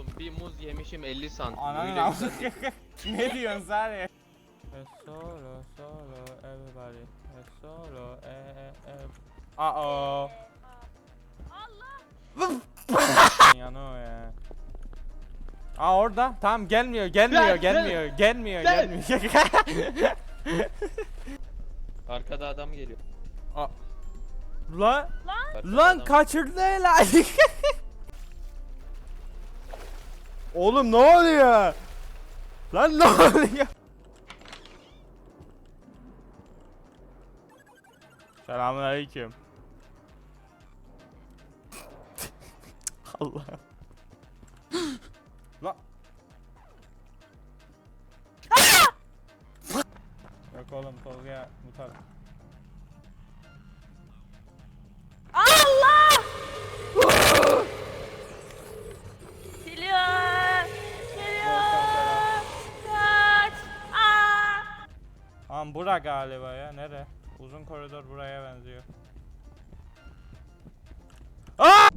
Oğlum bir muz yemişim 50 santim. Ananı Öyle al. güzel. ne diyorsun sen ya? Solo solo everybody. Solo e e e. Uh oh. Allah. Yanıyor ya. Aa orada. Tamam gelmiyor, gelmiyor, Gel, gelmiyor, gelmiyor, Gel. gelmiyor. Arkada adam geliyor. Aa. Lan Arkada lan adam- kaçırdı helal. Oğlum ne oluyor? Lan ne oluyor? Selamünaleyküm. Allah. Lan. Yok oğlum mutar. Allah. Tamam bura galiba ya. Nere? Uzun koridor buraya benziyor. Aa!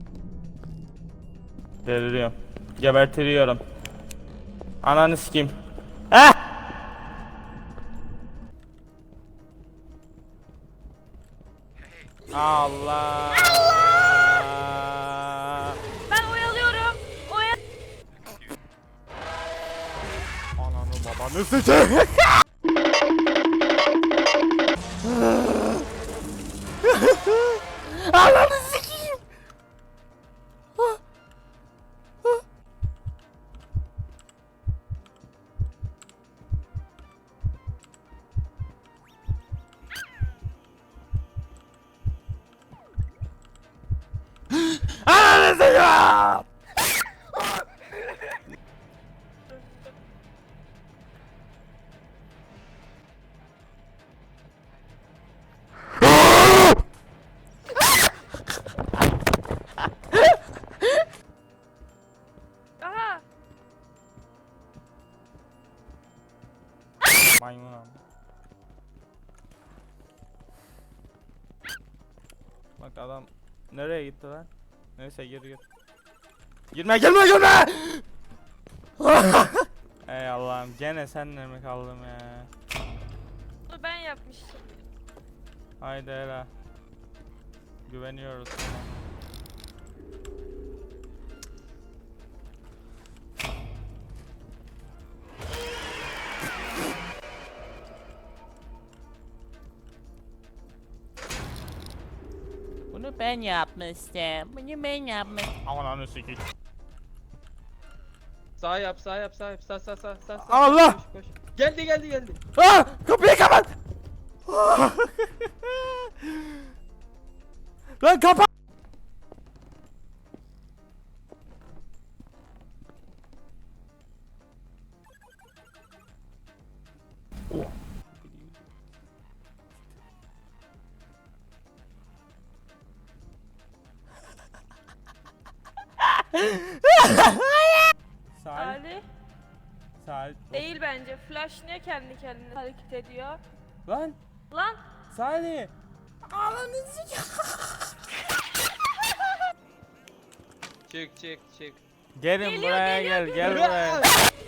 Deliriyorum. Gebertiliyorum. Ananı sikeyim. Ah! Allah. Ben oyalıyorum. Oya. Ananı babanı sikeyim. Ananı sikeyim. Ananı sikeyim. Maymun abi. Bak adam nereye gitti lan? Neyse gir gir. Girme girme girme! Ey Allah'ım gene senle mi kaldım ya? Bunu ben yapmıştım. Haydi hele. Güveniyoruz sana. Ben yapmıştım. Bunu ben yapmıştım. Ananı sikeyim. Sağ yap sağ yap sağ yap sağ sağ sağ sağ. sağ. Allah! Koş, koş. Geldi geldi geldi. Aa! Kapıyı kapat! Lan kapat! Salih, Ali. Salih. Değil bence. Flash niye kendi kendine hareket ediyor? Lan, Lan. Salih. Çık çık çık. Gelin Geliyor, buraya geliyor, gel, gel geliyor. buraya.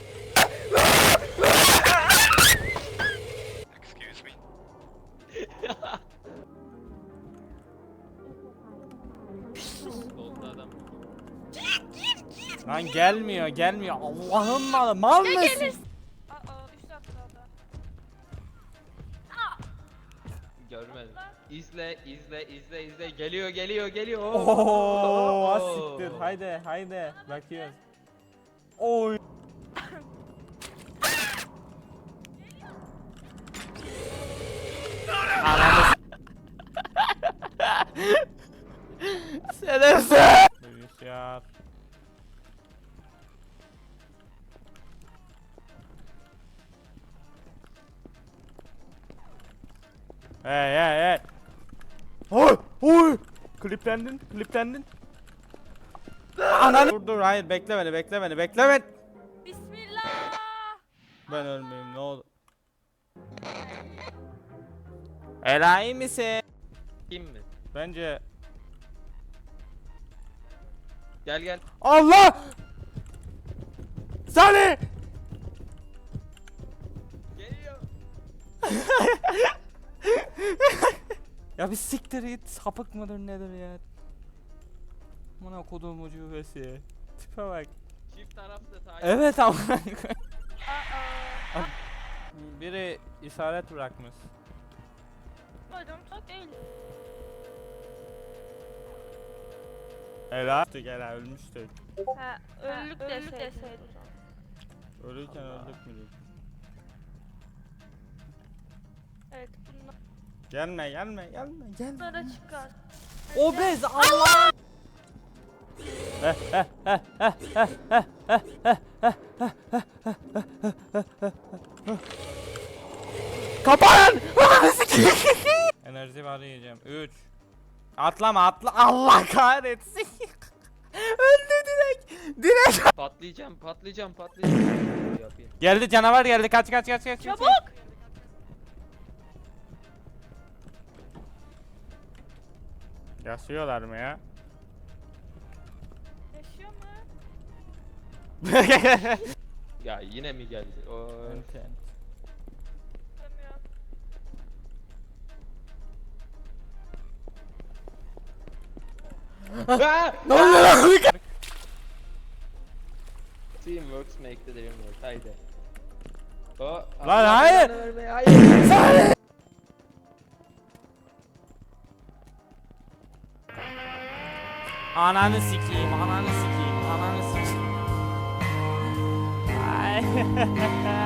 Lan gelmiyor, gelmiyor. Allah'ım malı, mal mısın? Gelirsin. Aa üst atlada. Görmedim. İzle izle izle izle. Geliyor geliyor geliyor. Oo, az siktir. Haydi, haydi. Bakıyoruz. Oy. Ananı. Bilgisayar. Hey hey hey. Oy oy. Kliplendin, kliplendin. Ananı. Dur dur hayır bekle beni bekle beni bekle beni. Bismillah. Ben ölmeyeyim ne olur. Ela iyi misin? Kim mi? Bence Gel gel. Allah! Salih! Geliyor. Ya bir siktir git sapık mıdır nedir ya? Bana kodum ucubesi. Tipe bak. Çift taraflı takip. Evet ama. Biri işaret bırakmış. Hocam çok değil. Helal. Gel ölmüştük. Ha, öldük deseydin. Ölürken öldük mü? Evet Gelme gelme gelme gelme. bunlara çıkar. Obez Allah. Kapan! Enerji var yiyeceğim. 3 Atlama atla Allah kahretsin. Öldü direkt. Direkt. Patlayacağım, patlayacağım, patlayacağım. Yapayım. Geldi canavar geldi. Kaç kaç kaç kaç. kaç. Çabuk! Yaşıyorlar mı ya? Yaşıyor mu? Ya yine mi geldi? O Bilmiyorum. ne oluyor lan? Teamworks make the dream work. Haydi. O, Lan Allah hayır. vermeye- Hayır. Ananı sikeyim, ananı sikeyim, ananı sikeyim.